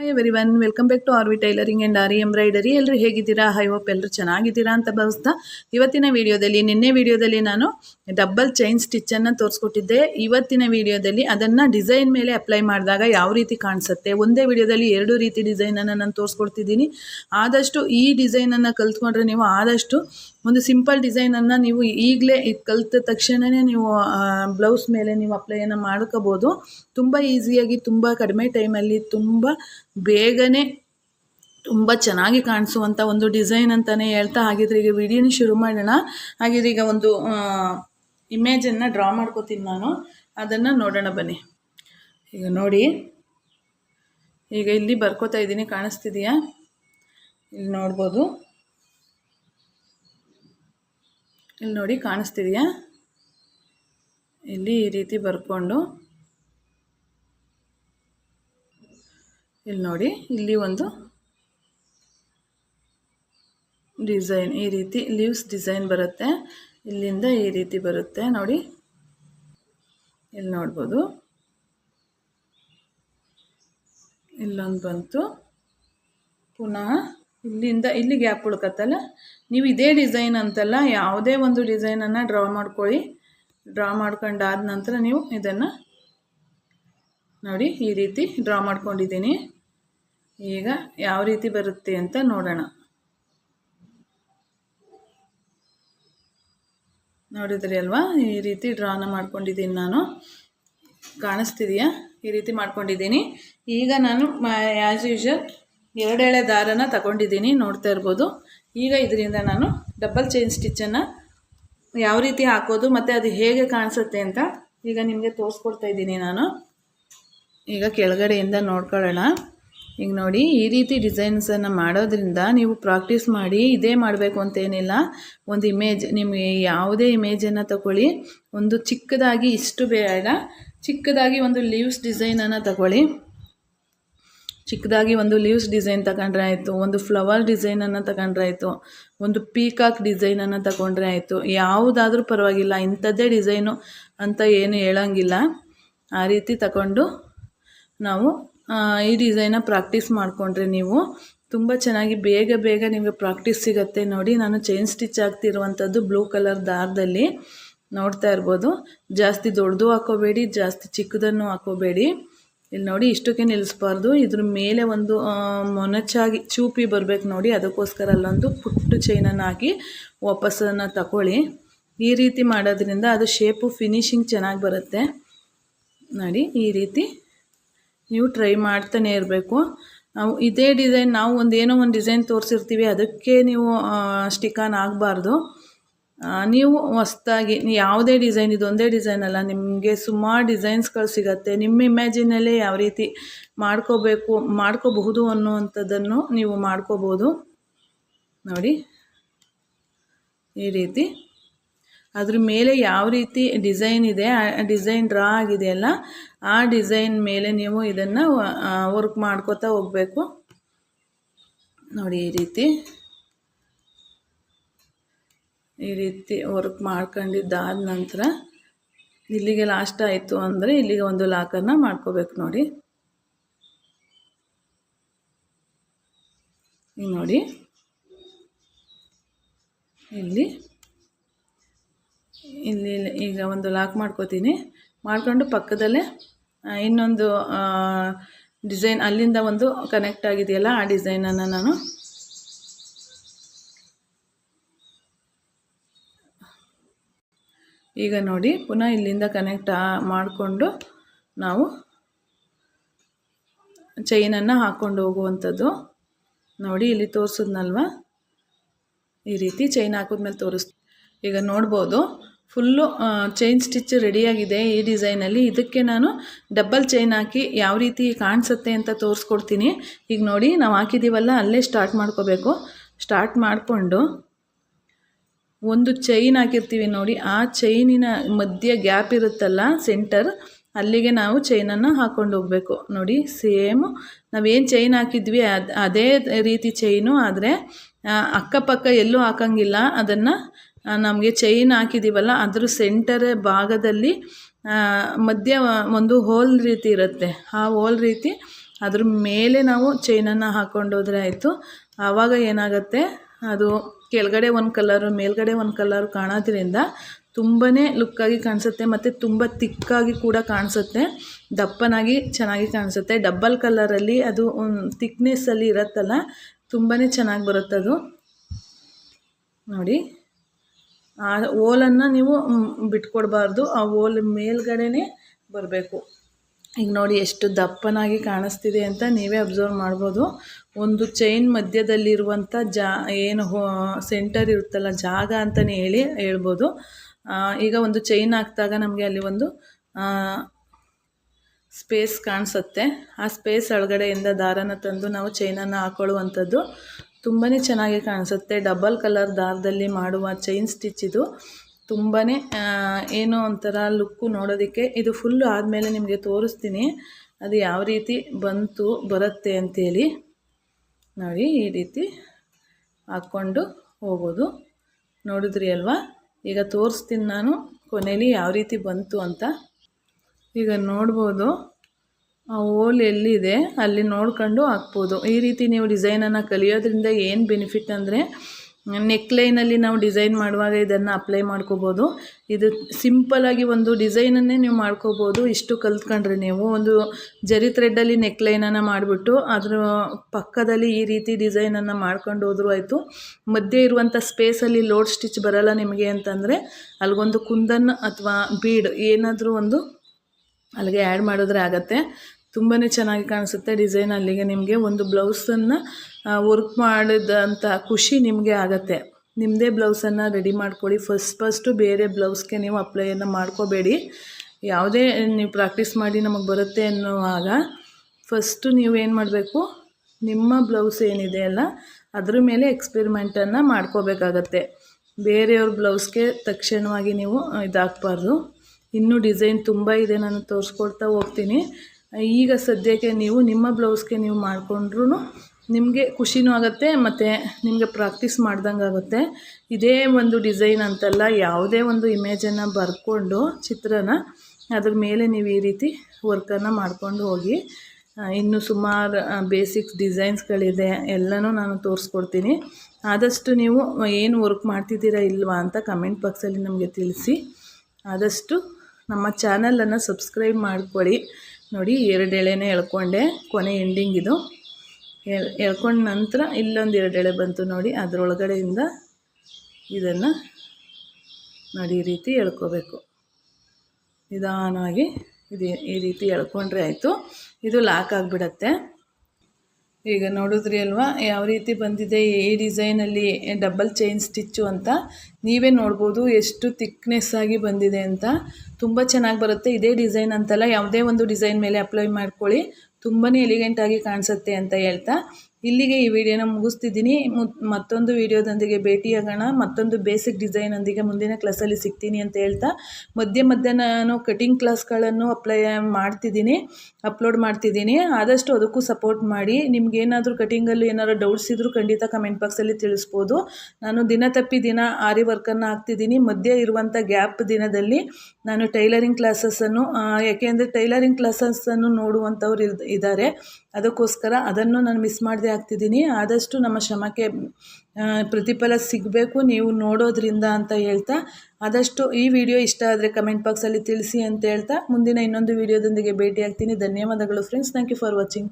Hi very one welcome back to R V tailoring and aari embroidery ಎಲ್ಲರೂ ಹೇಗಿದ್ದೀರಾ? High hope ಎಲ್ಲರೂ ಚೆನ್ನಾಗಿದ್ದೀರಾ ಅಂತ ಭಾವಿಸ್ತಾ ಇವತ್ತಿನ ವಿಡಿಯೋದಲ್ಲಿ, ನಿನ್ನೆ ವಿಡಿಯೋದಲ್ಲಿ ನಾನು ಡಬ್ಬಲ್ ಚೈನ್ ಸ್ಟಿಚ್ಚನ್ನು ತೋರಿಸ್ಕೊಟ್ಟಿದ್ದೆ. ಇವತ್ತಿನ ವಿಡಿಯೋದಲ್ಲಿ ಅದನ್ನು ಡಿಸೈನ್ ಮೇಲೆ ಅಪ್ಲೈ ಮಾಡಿದಾಗ ಯಾವ ರೀತಿ ಕಾಣಿಸುತ್ತೆ? ಒಂದೇ ವಿಡಿಯೋದಲ್ಲಿ ಎರಡು ರೀತಿ ಡಿಸೈನನ್ನು ನಾನು ತೋರಿಸ್ಕೊಡ್ತಿದ್ದೀನಿ. ಆದಷ್ಟು ಈ ಡಿಸೈನನ್ನು ಕಲ್ತ್ಕೊಂಡ್ರೆ ನೀವು ಆದಷ್ಟು ಒಂದು ಸಿಂಪಲ್ ಡಿಸೈನನ್ನು ನೀವು ಈಗಲೇ ಕಲಿತ ತಕ್ಷಣವೇ ನೀವು ಬ್ಲೌಸ್ ಮೇಲೆ ನೀವು ಅಪ್ಲೈಯನ್ನು ಮಾಡ್ಕೋಬೋದು. ತುಂಬ ಈಸಿಯಾಗಿ ತುಂಬ ಕಡಿಮೆ ಟೈಮಲ್ಲಿ ತುಂಬ ಬೇಗನೆ, ತುಂಬ ಚೆನ್ನಾಗಿ ಕಾಣಿಸುವಂಥ ಒಂದು ಡಿಸೈನ್ ಅಂತಲೇ ಹೇಳ್ತಾ ಹಾಗಿದ್ರೆ ಈಗ ವಿಡಿಯೋನ ಶುರು ಮಾಡೋಣ. ಹಾಗಿದ್ರೆ ಈಗ ಒಂದು ಇಮೇಜನ್ನು ಡ್ರಾ ಮಾಡ್ಕೋತೀನಿ ನಾನು. ಅದನ್ನು ನೋಡೋಣ ಬನ್ನಿ. ಈಗ ನೋಡಿ. ಈಗ ಇಲ್ಲಿ ಬರ್ಕೋತಾ ಇದ್ದೀನಿ, ಕಾಣಿಸ್ತಿದೆಯಾ? ಇಲ್ಲಿ ನೋಡ್ಬೋದು. ಇಲ್ಲಿ ನೋಡಿ ಕಾಣಿಸ್ತಿದೆಯಾ? ಇಲ್ಲಿ ಈ ರೀತಿ ಬರ್ಕೊಂಡು. ಇಲ್ಲಿ ನೋಡಿ, ಇಲ್ಲಿ ಒಂದು ಡಿಸೈನ್, ಈ ರೀತಿ ಲೀವ್ಸ್ ಡಿಸೈನ್ ಬರುತ್ತೆ. ಇಲ್ಲಿಂದ ಈ ರೀತಿ ಬರುತ್ತೆ. ನೋಡಿ, ಇಲ್ಲಿ ನೋಡ್ಬೋದು. ಇಲ್ಲೊಂದು ಬಂತು. ಪುನಃ ಇಲ್ಲಿಂದ ಇಲ್ಲಿ ಗ್ಯಾಪ್ ಉಳ್ಕತ್ತಲ್ಲ? ನೀವು ಇದೇ ಡಿಸೈನ್ ಅಂತಲ್ಲ, ಯಾವುದೇ ಒಂದು ಡಿಸೈನನ್ನು ಡ್ರಾ ಮಾಡ್ಕೊಳ್ಳಿ. ಡ್ರಾ ಮಾಡ್ಕೊಂಡಾದ ನಂತರ ನೀವು ಇದನ್ನು ನೋಡಿ ಈ ರೀತಿ ಡ್ರಾ ಮಾಡ್ಕೊಂಡಿದ್ದೀನಿ. ಈಗ ಯಾವ ರೀತಿ ಬರುತ್ತೆ ಅಂತ ನೋಡೋಣ. ನೋಡಿದ್ರಿ ಅಲ್ವಾ? ಈ ರೀತಿ ಡ್ರಾನ ಮಾಡ್ಕೊಂಡಿದ್ದೀನಿ ನಾನು. ಕಾಣಿಸ್ತಿದೆಯಾ? ಈ ರೀತಿ ಮಾಡ್ಕೊಂಡಿದ್ದೀನಿ. ಈಗ ನಾನು ಆ್ಯಸ್ ಯೂಶಲ್ ಎರಡೆಳೆ ದಾರನ ತಗೊಂಡಿದ್ದೀನಿ, ನೋಡ್ತಾ ಇರ್ಬೋದು. ಈಗ ಇದರಿಂದ ನಾನು ಡಬಲ್ ಚೈನ್ ಸ್ಟಿಚ್ಚನ್ನು ಯಾವ ರೀತಿ ಹಾಕೋದು, ಮತ್ತು ಅದು ಹೇಗೆ ಕಾಣಿಸುತ್ತೆ ಅಂತ ಈಗ ನಿಮಗೆ ತೋರಿಸ್ಕೊಡ್ತಾ ಇದ್ದೀನಿ ನಾನು. ಈಗ ಕೆಳಗಡೆಯಿಂದ ನೋಡ್ಕೊಳ್ಳೋಣ. ಈಗ ನೋಡಿ, ಈ ರೀತಿ ಡಿಸೈನ್ಸನ್ನು ಮಾಡೋದ್ರಿಂದ ನೀವು ಪ್ರಾಕ್ಟೀಸ್ ಮಾಡಿ, ಇದೇ ಮಾಡಬೇಕು ಅಂತೇನಿಲ್ಲ ಒಂದು ಇಮೇಜ್ ನಿಮಗೆ ಯಾವುದೇ ಇಮೇಜನ್ನು ತಗೊಳ್ಳಿ. ಒಂದು ಚಿಕ್ಕದಾಗಿ, ಇಷ್ಟು ಬೇಡ. ಚಿಕ್ಕದಾಗಿ ಒಂದು ಲೀವ್ಸ್ ಡಿಸೈನನ್ನು ತಗೊಳ್ಳಿ. ಚಿಕ್ಕದಾಗಿ ಒಂದು ಲೀವ್ಸ್ ಡಿಸೈನ್ ತಗೊಂಡ್ರೆ ಆಯಿತು, ಒಂದು ಫ್ಲವರ್ ಡಿಸೈನನ್ನು ತಗೊಂಡ್ರೆ ಆಯಿತು, ಒಂದು ಪೀಕಾಕ್ ಡಿಸೈನನ್ನು ತಗೊಂಡ್ರೆ ಆಯಿತು, ಯಾವುದಾದ್ರೂ ಪರವಾಗಿಲ್ಲ, ಇಂಥದ್ದೇ ಡಿಸೈನು ಅಂತ ಏನು ಹೇಳೋಂಗಿಲ್ಲ. ಆ ರೀತಿ ತಗೊಂಡು ನಾವು ಈ ಡಿಸೈನ ಪ್ರಾಕ್ಟೀಸ್ ಮಾಡಿಕೊಂಡ್ರೆ ನೀವು ತುಂಬ ಚೆನ್ನಾಗಿ ಬೇಗ ಬೇಗ ನಿಮಗೆ ಪ್ರಾಕ್ಟೀಸ್ ಸಿಗುತ್ತೆ ನೋಡಿ. ನಾನು ಚೈನ್ ಸ್ಟಿಚ್ ಆಗ್ತಿರುವಂಥದ್ದು ಬ್ಲೂ ಕಲರ್ ದಾರದಲ್ಲಿ ನೋಡ್ತಾ ಇರ್ಬೋದು. ಜಾಸ್ತಿ ದೊಡ್ಡದು ಹಾಕೋಬೇಡಿ, ಜಾಸ್ತಿ ಚಿಕ್ಕದನ್ನು ಹಾಕೋಬೇಡಿ. ಇಲ್ಲಿ ನೋಡಿ ಇಷ್ಟಕ್ಕೆ ನಿಲ್ಲಿಸ್ಬಾರ್ದು ಇದ್ರ ಮೇಲೆ ಒಂದು ಮೊನಚಾಗಿ ಚೂಪಿ ಬರಬೇಕು ನೋಡಿ. ಅದಕ್ಕೋಸ್ಕರ ಅಲ್ಲೊಂದು ಪುಟ್ಟು ಚೈನನ್ನು ಹಾಕಿ ವಾಪಸ್ಸನ್ನು ತಗೊಳ್ಳಿ ಈ ರೀತಿ ಮಾಡೋದ್ರಿಂದ ಅದು ಶೇಪು ಫಿನಿಶಿಂಗ್ ಚೆನ್ನಾಗಿ ಬರುತ್ತೆ. ನೋಡಿ, ಈ ರೀತಿ ನೀವು ಟ್ರೈ ಮಾಡ್ತಾನೆ ಇರಬೇಕು. ನಾವು ಇದೇ ಡಿಸೈನ್ ನಾವು ಒಂದು ಏನೋ ಒಂದು ಡಿಸೈನ್ ತೋರಿಸಿರ್ತೀವಿ. ಅದಕ್ಕೆ ನೀವು ಸ್ಟಿಕಾನ್ ಆಗಬಾರ್ದು ನೀವು ಹೊಸ್ದಾಗಿ ಯಾವುದೇ ಡಿಸೈನ್ ಇದು ಒಂದೇ ಡಿಸೈನ್ ಅಲ್ಲ, ನಿಮಗೆ ಸುಮಾರು ಡಿಸೈನ್ಸ್ಗಳು ಸಿಗುತ್ತೆ. ನಿಮ್ಮ ಇಮ್ಯಾಜಿನಲ್ಲೇ ಯಾವ ರೀತಿ ಮಾಡ್ಕೋಬೇಕು, ಮಾಡ್ಕೋಬಹುದು ಅನ್ನುವಂಥದ್ದನ್ನು ನೀವು ಮಾಡ್ಕೋಬೋದು ನೋಡಿ, ಈ ರೀತಿ. ಅದ್ರ ಮೇಲೆ ಯಾವ ರೀತಿ ಡಿಸೈನ್ ಇದೆ ಡಿಸೈನ್ ಡ್ರಾ ಆಗಿದೆಯಲ್ಲ ಆ ಡಿಸೈನ್ ಮೇಲೆ ನೀವು ಇದನ್ನು ವರ್ಕ್ ಮಾಡ್ಕೋತಾ ಹೋಗಬೇಕು. ನೋಡಿ, ಈ ರೀತಿ. ಈ ರೀತಿ ವರ್ಕ್ ಮಾಡ್ಕೊಂಡಿದ್ದಾದ ನಂತರ ಇಲ್ಲಿಗೆ ಲಾಸ್ಟ್ ಆಯಿತು ಅಂದರೆ ಇಲ್ಲಿಗೆ ಒಂದು ಲಾಕನ್ನು ಮಾಡ್ಕೋಬೇಕು ನೋಡಿ. ನೋಡಿ. ಇಲ್ಲಿ ಇಲ್ಲಿ ಈಗ ಒಂದು ಲಾಕ್ ಮಾಡ್ಕೋತೀನಿ. ಮಾಡ್ಕೊಂಡು ಪಕ್ಕದಲ್ಲೇ ಇನ್ನೊಂದು ಡಿಸೈನ್ ಅಲ್ಲಿಂದ ಒಂದು ಕನೆಕ್ಟ್ ಆಗಿದೆಯಲ್ಲ, ಆ ಡಿಸೈನನ್ನು ನಾನು ಈಗ ನೋಡಿ, ಪುನಃ ಇಲ್ಲಿಂದ ಕನೆಕ್ಟ್ ಮಾಡಿಕೊಂಡು ನಾವು ಚೈನನ್ನು ಹಾಕ್ಕೊಂಡು ಹೋಗುವಂಥದ್ದು. ನೋಡಿ, ಇಲ್ಲಿ ತೋರಿಸಿದ್ನಲ್ವ? ಈ ರೀತಿ ಚೈನ್ ಹಾಕಿದ್ಮೇಲೆ ತೋರಿಸ್ ಈಗ ನೋಡ್ಬೋದು, ಫುಲ್ಲು ಚೈನ್ ಸ್ಟಿಚ್ ರೆಡಿಯಾಗಿದೆ ಈ ಡಿಸೈನಲ್ಲಿ ಇದಕ್ಕೆ ನಾನು ಡಬ್ಬಲ್ ಚೈನ್ ಹಾಕಿ ಯಾವ ರೀತಿ ಕಾಣಿಸುತ್ತೆ ಅಂತ ತೋರಿಸ್ಕೊಡ್ತೀನಿ. ಈಗ ನೋಡಿ, ನಾವು ಹಾಕಿದ್ದೀವಲ್ಲ ಅಲ್ಲೇ ಸ್ಟಾರ್ಟ್ ಮಾಡ್ಕೋಬೇಕು. ಸ್ಟಾರ್ಟ್ ಮಾಡಿಕೊಂಡು ಒಂದು ಚೈನ್ ಹಾಕಿರ್ತೀವಿ ನೋಡಿ, ಆ ಚೈನಿನ ಮಧ್ಯ ಗ್ಯಾಪ್ ಇರುತ್ತಲ್ಲ ಸೆಂಟರ್ ಅಲ್ಲಿಗೆ ನಾವು ಚೈನನ್ನು ಹಾಕ್ಕೊಂಡು ಹೋಗಬೇಕು. ನೋಡಿ ಸೇಮ್ ನಾವೇನು ಚೈನ್ ಹಾಕಿದ್ವಿ, ಅದು ರೀತಿ ಚೈನು ಆದರೆ ಅಕ್ಕಪಕ್ಕ ಎಲ್ಲೂ ಹಾಕಂಗಿಲ್ಲ. ಅದನ್ನು ನಮಗೆ ಚೈನ್ ಹಾಕಿದ್ದೀವಲ್ಲ ಅದ್ರ ಸೆಂಟರ್ ಭಾಗದಲ್ಲಿ ಮಧ್ಯ ಒಂದು ಹೋಲ್ ರೀತಿ ಇರುತ್ತೆ. ಆ ಹೋಲ್ ರೀತಿ, ಅದ್ರ ಮೇಲೆ ನಾವು ಚೈನನ್ನು ಹಾಕ್ಕೊಂಡೋದ್ರೆ ಆಯಿತು. ಆವಾಗ ಏನಾಗುತ್ತೆ ಅದು ಕೆಳಗಡೆ ಒಂದು ಕಲರು ಮೇಲ್ಗಡೆ ಒಂದು ಕಲರು ಕಾಣೋದ್ರಿಂದ ತುಂಬಾ ಲುಕ್ಕಾಗಿ ಕಾಣಿಸುತ್ತೆ ಮತ್ತು ತುಂಬ ತಿಕ್ಕಾಗಿ ಕೂಡ ಕಾಣಿಸುತ್ತೆ. ದಪ್ಪನಾಗಿ ಚೆನ್ನಾಗಿ ಕಾಣಿಸುತ್ತೆ. ಡಬ್ಬಲ್ ಕಲರಲ್ಲಿ ಅದು ತಿಕ್ನೆಸ್ಸಲ್ಲಿ ಇರುತ್ತಲ್ಲ ತುಂಬಾ ಚೆನ್ನಾಗಿ ಬರುತ್ತೆ ಅದು. ನೋಡಿ, ಆ ಓಲನ್ನು ನೀವು ಬಿಟ್ಕೊಡ್ಬಾರ್ದು. ಆ ಓಲ್ ಮೇಲ್ಗಡೆನೇ ಬರಬೇಕು. ಈಗ ನೋಡಿ ಎಷ್ಟು ದಪ್ಪನಾಗಿ ಕಾಣಿಸ್ತಿದೆ ಅಂತ ನೀವೇ ಅಬ್ಸರ್ವ್ ಮಾಡ್ಬೋದು. ಒಂದು ಚೈನ್ ಮಧ್ಯದಲ್ಲಿರುವಂಥ ಜಾ, ಏನು ಸೆಂಟರ್ ಇರುತ್ತಲ್ಲ, ಜಾಗ ಅಂತಲೇ ಹೇಳಿ ಹೇಳ್ಬೋದು. ಈಗ ಒಂದು ಚೈನ್ ಹಾಕಿದಾಗ ನಮಗೆ ಅಲ್ಲಿ ಒಂದು ಸ್ಪೇಸ್ ಕಾಣಿಸುತ್ತೆ. ಆ ಸ್ಪೇಸ್ ಒಳಗಡೆಯಿಂದ ದಾರನ ತಂದು ನಾವು ಚೈನನ್ನು ಹಾಕೊಳ್ಳುವಂಥದ್ದು ತುಂಬಾ ಚೆನ್ನಾಗಿ ಕಾಣಿಸುತ್ತೆ. ಡಬಲ್ ಕಲರ್ ದಾರದಲ್ಲಿ ಮಾಡುವ ಚೈನ್ ಸ್ಟಿಚ್ ಇದು. ತುಂಬಾ ಏನೋ ಒಂಥರ ಲುಕ್ಕು ನೋಡೋದಕ್ಕೆ. ಇದು ಫುಲ್ಲು ಆದಮೇಲೆ ನಿಮಗೆ ತೋರಿಸ್ತೀನಿ. ಅದು ಯಾವ ರೀತಿ ಬಂತು, ಬರುತ್ತೆ ಅಂಥೇಳಿ ನೋಡಿ, ಈ ರೀತಿ ಹಾಕ್ಕೊಂಡು ಹೋಗೋದು. ನೋಡಿದ್ರಿ ಅಲ್ವಾ? ಈಗ ತೋರಿಸ್ತೀನಿ ನಾನು ಕೊನೆಯಲ್ಲಿ ಯಾವ ರೀತಿ ಬಂತು ಅಂತ. ಈಗ ನೋಡ್ಬೋದು, ಆ ಹೋಲ್ ಎಲ್ಲಿದೆ? ಅಲ್ಲಿ ನೋಡ್ಕೊಂಡು ಹಾಕ್ಬೋದು. ಈ ರೀತಿ ನೀವು ಡಿಸೈನನ್ನು ಕಲಿಯೋದ್ರಿಂದ ಏನು ಬೆನಿಫಿಟ್ ಅಂದರೆ ನೆಕ್ ಲೈನಲ್ಲಿ ನಾವು ಡಿಸೈನ್ ಮಾಡುವಾಗ ಇದನ್ನು ಅಪ್ಲೈ ಮಾಡ್ಕೋಬೋದು. ಇದು ಸಿಂಪಲಾಗಿ ಒಂದು ಡಿಸೈನನ್ನೇ ನೀವು ಮಾಡ್ಕೋಬೋದು. ಇಷ್ಟು ಕಲ್ತ್ಕೊಂಡ್ರೆ ನೀವು ಒಂದು ಜರಿ ಥ್ರೆಡ್ಡಲ್ಲಿ ನೆಕ್ ಲೈನನ್ನು ಮಾಡಿಬಿಟ್ಟು ಅದರ ಪಕ್ಕದಲ್ಲಿ ಈ ರೀತಿ ಡಿಸೈನನ್ನು ಮಾಡ್ಕೊಂಡು ಹೋದ್ರೂ ಆಯಿತು. ಮಧ್ಯೆ ಇರುವಂಥ ಸ್ಪೇಸಲ್ಲಿ ಲೋಡ್ ಸ್ಟಿಚ್ ಬರಲ್ಲ ನಿಮಗೆ ಅಂತಂದರೆ ಅಲ್ಲಿಗೊಂದು ಕುಂದನ್ ಅಥವಾ ಬೀಡ್ ಏನಾದರೂ ಒಂದು ಅಲ್ಲಿಗೆ ಆ್ಯಡ್ ಮಾಡಿದ್ರೆ ಆಗುತ್ತೆ. ತುಂಬಾ ಚೆನ್ನಾಗಿ ಕಾಣಿಸುತ್ತೆ ಡಿಸೈನ್ ಅಲ್ಲಿಗೆ. ನಿಮಗೆ ಒಂದು ಬ್ಲೌಸನ್ನು ವರ್ಕ್ ಮಾಡಿದಂಥ ಖುಷಿ ನಿಮಗೆ ಆಗುತ್ತೆ. ನಿಮ್ಮದೇ ಬ್ಲೌಸನ್ನು ರೆಡಿ ಮಾಡ್ಕೊಳ್ಳಿ. ಫಸ್ಟ್ ಫಸ್ಟು ಬೇರೆ ಬ್ಲೌಸ್ಗೆ ನೀವು ಅಪ್ಲೈಯನ್ನು ಮಾಡ್ಕೋಬೇಡಿ. ಯಾವುದೇ ನೀವು ಪ್ರಾಕ್ಟೀಸ್ ಮಾಡಿ ನಮಗೆ ಬರುತ್ತೆ ಅನ್ನುವಾಗ ಫಸ್ಟು ನೀವು ಏನು ಮಾಡಬೇಕು? ನಿಮ್ಮ ಬ್ಲೌಸ್ ಏನಿದೆ ಅಲ್ಲ, ಅದ್ರ ಮೇಲೆ ಎಕ್ಸ್ಪೆರಿಮೆಂಟನ್ನು ಮಾಡ್ಕೋಬೇಕಾಗತ್ತೆ. ಬೇರೆಯವ್ರ ಬ್ಲೌಸ್ಗೆ ತಕ್ಷಣವಾಗಿ ನೀವು ಇದಾಗಬಾರ್ದು. ಇನ್ನೂ ಡಿಸೈನ್ ತುಂಬ ಇದೆ, ನಾನು ತೋರಿಸ್ಕೊಡ್ತಾ ಹೋಗ್ತೀನಿ. ಈಗ ಸದ್ಯಕ್ಕೆ ನೀವು ನಿಮ್ಮ ಬ್ಲೌಸ್ಗೆ ನೀವು ಮಾಡಿಕೊಂಡ್ರೂ ನಿಮಗೆ ಖುಷಿನೂ ಆಗುತ್ತೆ ಮತ್ತು ನಿಮಗೆ ಪ್ರಾಕ್ಟೀಸ್ ಮಾಡ್ದಂಗೆ ಆಗುತ್ತೆ. ಇದೇ ಒಂದು ಡಿಸೈನ್ ಅಂತಲ್ಲ, ಯಾವುದೇ ಒಂದು ಇಮೇಜನ್ನು ಬರ್ಕೊಂಡು ಚಿತ್ರನ ಅದ್ರ ಮೇಲೆ ನೀವು ಈ ರೀತಿ ವರ್ಕನ್ನು ಮಾಡ್ಕೊಂಡು ಹೋಗಿ ಇನ್ನು ಸುಮಾರು ಬೇಸಿಕ್ಸ್ ಡಿಸೈನ್ಸ್ಗಳಿದೆ, ಎಲ್ಲನೂ ನಾನು ತೋರಿಸ್ಕೊಡ್ತೀನಿ. ಆದಷ್ಟು ನೀವು ಏನು ವರ್ಕ್ ಮಾಡ್ತಿದ್ದೀರಾ ಇಲ್ವಾ ಅಂತ ಕಮೆಂಟ್ ಬಾಕ್ಸಲ್ಲಿ ನಮಗೆ ತಿಳಿಸಿ. ಆದಷ್ಟು ನಮ್ಮ ಚಾನಲನ್ನು ಸಬ್ಸ್ಕ್ರೈಬ್ ಮಾಡ್ಕೊಳ್ಳಿ. ನೋಡಿ, ಎರಡು ಎಳೆನೇ ಎಳ್ಕೊಂಡೆ. ಕೊನೆ ಎಂಡಿಂಗ್ ಇದು. ಎಳ್ಕೊಂಡ ನಂತರ ಇಲ್ಲೊಂದು ಎರಡು ಎಳೆ ಬಂತು ನೋಡಿ, ಅದರೊಳಗಡೆಯಿಂದ ಇದನ್ನು ನೋಡಿ, ಈ ರೀತಿ ಎಳ್ಕೋಬೇಕು. ನಿಧಾನವಾಗಿ ಇದು ಈ ರೀತಿ ಎಳ್ಕೊಂಡ್ರೆ ಆಯಿತು. ಇದು ಲಾಕ್ ಆಗಿಬಿಡತ್ತೆ. ಈಗ ನೋಡಿದ್ರಿ ಅಲ್ವಾ? ಯಾವ ರೀತಿ ಬಂದಿದೆ ಈ ಡಿಸೈನಲ್ಲಿ ಡಬಲ್ ಚೈನ್ ಸ್ಟಿಚ್ಚು ಅಂತ? ನೀವೇ ನೋಡ್ಬೋದು ಎಷ್ಟು ತಿಕ್ನೆಸ್ ಆಗಿ ಬಂದಿದೆ ಅಂತ. ತುಂಬ ಚೆನ್ನಾಗಿ ಬರುತ್ತೆ. ಇದೇ ಡಿಸೈನ್ ಅಂತಲ್ಲ, ಯಾವುದೇ ಒಂದು ಡಿಸೈನ್ ಮೇಲೆ ಅಪ್ಲೈ ಮಾಡ್ಕೊಳ್ಳಿ. ತುಂಬಾ ಎಲಿಗೆಂಟಾಗಿ ಕಾಣಿಸುತ್ತೆ ಅಂತ ಹೇಳ್ತಾ. ಇಲ್ಲಿಗೆ ಈ ವಿಡಿಯೋನ ಮುಗಿಸ್ತಿದ್ದೀನಿ. ಮತ್ತೊಂದು ವಿಡಿಯೋದೊಂದಿಗೆ ಭೇಟಿಯಾಗೋಣ. ಮತ್ತೊಂದು ಬೇಸಿಕ್ ಡಿಸೈನೊಂದಿಗೆ ಮುಂದಿನ ಕ್ಲಾಸಲ್ಲಿ ಸಿಗ್ತೀನಿ ಅಂತ ಹೇಳ್ತಾ, ಮಧ್ಯೆ ಮಧ್ಯೆ ನಾನು ಕಟಿಂಗ್ ಕ್ಲಾಸ್ಗಳನ್ನು ಅಪ್ಲೈ ಮಾಡ್ತಿದ್ದೀನಿ ಅಪ್ಲೋಡ್ ಮಾಡ್ತಿದ್ದೀನಿ. ಆದಷ್ಟು ಅದಕ್ಕೂ ಸಪೋರ್ಟ್ ಮಾಡಿ. ನಿಮ್ಗೇನಾದರೂ ಕಟಿಂಗಲ್ಲಿ ಏನಾದರೂ ಡೌಟ್ಸ್ ಇದ್ದರೂ ಖಂಡಿತ ಕಮೆಂಟ್ ಬಾಕ್ಸಲ್ಲಿ ತಿಳಿಸ್ಬೋದು. ನಾನು ದಿನ ತಪ್ಪಿ ದಿನ ಆರಿ ವರ್ಕನ್ನು ಹಾಕ್ತಿದ್ದೀನಿ. ಮಧ್ಯೆ ಇರುವಂಥ ಗ್ಯಾಪ್ ದಿನದಲ್ಲಿ ನಾನು ಟೈಲರಿಂಗ್ ಕ್ಲಾಸಸ್ಸನ್ನು ಯಾಕೆಂದರೆ ಟೈಲರಿಂಗ್ ಕ್ಲಾಸಸ್ಸನ್ನು ನೋಡುವಂಥವ್ರು ಇದ್ದಾರೆ. ಅದಕ್ಕೋಸ್ಕರ ಅದನ್ನು ನಾನು ಮಿಸ್ ಮಾಡದೆ ಆಗ್ತಿದ್ದೀನಿ. ಆದಷ್ಟು ನಮ್ಮ ಶ್ರಮಕ್ಕೆ ಪ್ರತಿಫಲ ಸಿಗಬೇಕು ನೀವು ನೋಡೋದ್ರಿಂದ ಅಂತ ಹೇಳ್ತಾ, ಆದಷ್ಟು ಈ ವಿಡಿಯೋ ಇಷ್ಟ ಆದರೆ ಕಮೆಂಟ್ ಬಾಕ್ಸಲ್ಲಿ ತಿಳಿಸಿ ಅಂತ ಹೇಳ್ತಾ, ಮುಂದಿನ ಇನ್ನೊಂದು ವಿಡಿಯೋದೊಂದಿಗೆ ಭೇಟಿ ಆಗ್ತೀನಿ ಧನ್ಯವಾದಗಳು friends. Thank you for watching.